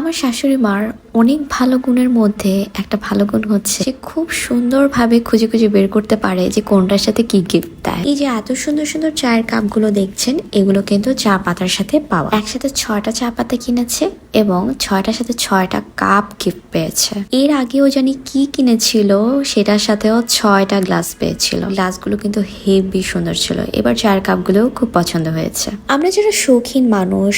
আমার শাশুড়ি মার অনেক ভালো গুণের মধ্যে একটা ভালো গুণ হচ্ছে। সে খুব সুন্দরভাবে খুঁজে খুঁজে বের করতে পারে যে কোনটার সাথে কি গিফট দেয়। এই যে এত সুন্দর সুন্দর চায়ের কাপগুলো দেখছেন, এগুলো কিন্তু চা পাতার সাথে পাওয়া একসাথে ছয়টা চা পাতা কিনেছে এবং ছয়টার সাথে ছয়টা কাপ গিফট পেয়েছে। এর আগেও জানি কি কিনেছিল, সেটার সাথেও ছয়টা গ্লাস পেয়েছিল। গ্লাসগুলো কিন্তু হেভি সুন্দর ছিল। এবার চায়ের কাপগুলোও খুব পছন্দ হয়েছে। আমরা যারা শৌখিন মানুষ,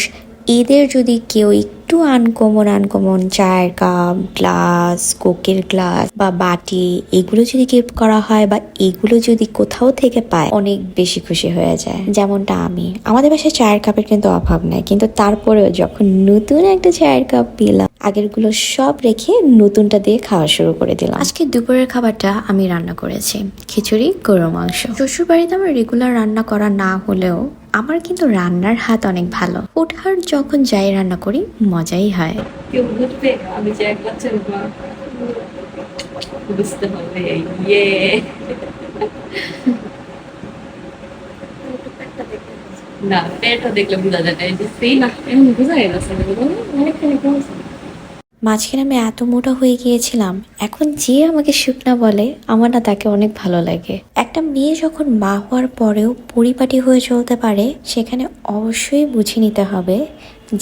এদের যদি কেউ একটু আনকমন আনকমন চায়ের কাপ গ্লাস কোকের গ্লাস বা বাটি, এগুলো যদি গিফট করা হয় বা এগুলো যদি কোথাও থেকে পায়, অনেক বেশি খুশি হয়ে যায়। যেমনটা আমি। আমাদের বাসায় চায়ের কাপের কিন্তু অভাব নাই। কিন্তু তারপরেও যখন নতুন একটা চায়ের কাপ পেলাম, আগেরগুলো সব রেখে নতুনটা দিয়ে খাওয়া শুরু করে দিলাম। আজকে দুপুরের খাবারটা আমি রান্না করেছি। খিচুড়ি গরু মাংস। শ্বশুর বাড়িতে আমার রেগুলার রান্না করা না হলেও আমার কিন্তু রান্নার হাত অনেক ভালো। ওঠার যখন যাই রান্না করি, মজাই হয়। বুঝতে ইয়ে। না পেটটা দেখলে বোঝা যায় না না বোঝা অনেকখানি কমছে মাঝখানে আমি এত মোটা হয়ে গিয়েছিলাম, এখন যে আমাকে শুকনা বলে, আমার না তাকে অনেক ভালো লাগে। একটা মেয়ে যখন মা হওয়ার পরেও পরিপাটি হয়ে চলতে পারে, সেখানে অবশ্যই বুঝে নিতে হবে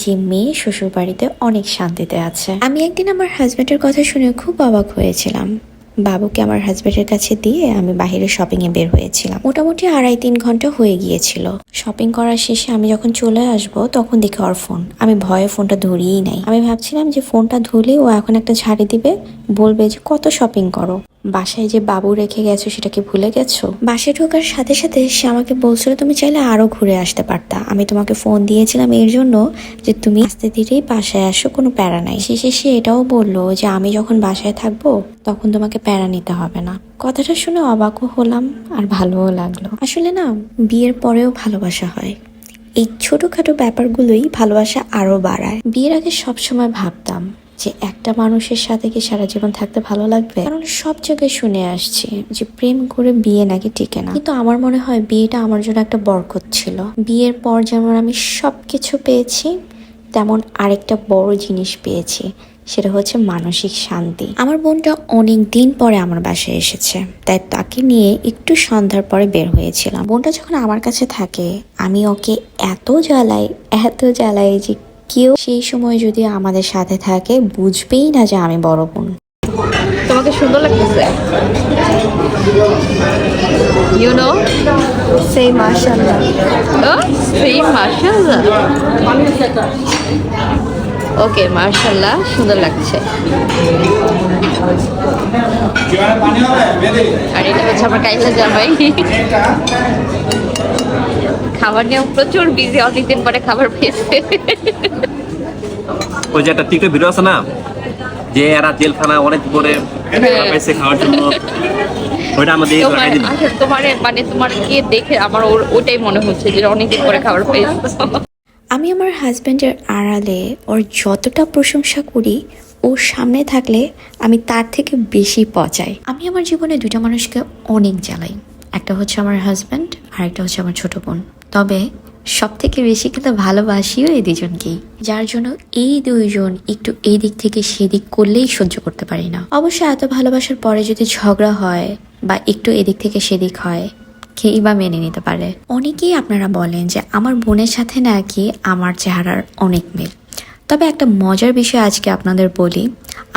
যে মেয়ে শ্বশুর বাড়িতে অনেক শান্তিতে আছে। আমি একদিন আমার হাজব্যান্ডের কথা শুনে খুব অবাক হয়েছিলাম। বাবুকে আমার হাজবেন্ডের কাছে দিয়ে আমি বাহিরে শপিং এ বের হয়েছিলাম। মোটামুটি আড়াই তিন ঘণ্টা হয়ে গিয়েছিল। শপিং করার শেষে আমি যখন চলে আসব, তখন দেখি ওর ফোন আমি ভয়ে ফোনটা ধরিয়েই নাই। আমি ভাবছিলাম যে ফোনটা ধরলে ও এখন একটা ঝাড়ি দিবে, বলবে যে, কত শপিং করো? বাসায় যে বাবু রেখে গেছো সেটা কি ভুলে গেছো? বাসায় ঢোকার সাথে সাথে সে আমাকে বলছিল তুমি চাইলে আরও ঘুরে আসতে পারতা। আমি তোমাকে ফোন দিয়েছিলাম এর জন্য যে তুমি আস্তে ধীরেই বাসায় আসো, কোনো প্যারা নাই। শেষে সে এটাও বলল যে আমি যখন বাসায় থাকব তখন তোমাকে প্যারা নিতে হবে না। কথাটা শুনে অবাকও হলাম আর ভালোও লাগল। আসলে না, বিয়ের পরেও ভালোবাসা হয়। এই ছোটখাটো ব্যাপারগুলোই ভালোবাসা আরও বাড়ায়। বিয়ের আগে সবসময় ভাবতাম যে একটা মানুষের সাথে কি সারা জীবন থাকতে ভালো লাগবে? কারণ সব জায়গায় শুনে আসছি যে প্রেম করে বিয়ে নাকি টিকে না। কিন্তু আমার মনে হয় বিয়েটা আমার জন্য একটা বরকত ছিল। বিয়ের পর যেমন আমি সবকিছু পেয়েছি, তেমন আরেকটা বড় জিনিস পেয়েছি, সেটা হচ্ছে মানসিক শান্তি। আমার বোনটা অনেক দিন পরে আমার বাসায় এসেছে, তাই তাকে নিয়ে একটু সন্ধ্যার পরে বের হয়েছিলাম। বোনটা যখন আমার কাছে থাকে, আমি ওকে এত জ্বালাই এত জ্বালাই যে কেউ সেই সময় যদি আমাদের সাথে থাকে বুঝবেই না যে আমি বড় বোন। তোমাকে সুন্দর লাগতেছে। ইউ নো সেই মাশাল্লাহ সেই মার্শাল্লাহ ওকে মার্শাল্লাহ সুন্দর লাগছে। আর এটা হচ্ছে আমার কাইলা জামাই। খাবার নিয়ে প্রচুর বিজি অনেকদিন পরে খাবার পেয়েছে। ওই যে একটা টিকটক ভিডিও আছে না? যে এরা জেলখানা অনেক করে হ্যাঁ। পাইছে খাওয়ার জন্য। ওইটা আমাদের লাগাই দিন। তোমার মানে তোমার কে দেখে আমার ওর- ওটাই মনে হচ্ছে যে অনেকদিন পরে খাবার পেয়েছে। আমি আমার হাজব্যান্ডের আড়ালে ওর যতটা প্রশংসা করি ওর সামনে থাকলে আমি তার থেকে বেশি পচাই। আমি আমার জীবনে দুটা মানুষকে অনেক জ্বালাই। একটা হচ্ছে আমার হাজব্যান্ড আর একটা হচ্ছে আমার ছোট বোন। তবে সব থেকে বেশি কিন্তু ভালোবাসিও এই দুজনকেই, যার জন্য এই দুইজন একটু এই দিক থেকে সেদিক করলেই সহ্য করতে পারি না। অবশ্য এত ভালোবাসার পরে যদি ঝগড়া হয় বা একটু এদিক থেকে সেদিক হয়, কেই বা মেনে নিতে পারে? অনেকেই আপনারা বলেন যে আমার বোনের সাথে নাকি আমার চেহারার অনেক মিল। তবে একটা মজার বিষয় আজকে আপনাদের বলি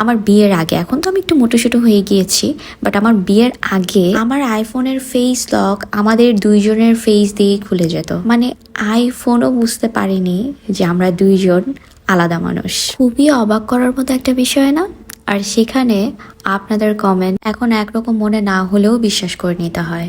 আমার বিয়ের আগে, এখন তো আমি একটু মোটোসোটো হয়ে গিয়েছি বাট আমার বিয়ের আগে আমার আইফোনের ফেস লক আমাদের দুইজনের ফেস দিয়েই খুলে যেত। মানে আইফোনও বুঝতে পারিনি যে আমরা দুইজন আলাদা মানুষ। খুবই অবাক করার মতো একটা বিষয় না? আর সেখানে আপনাদের কমেন্ট এখন একরকম মনে না হলেও বিশ্বাস করে নিতে হয়।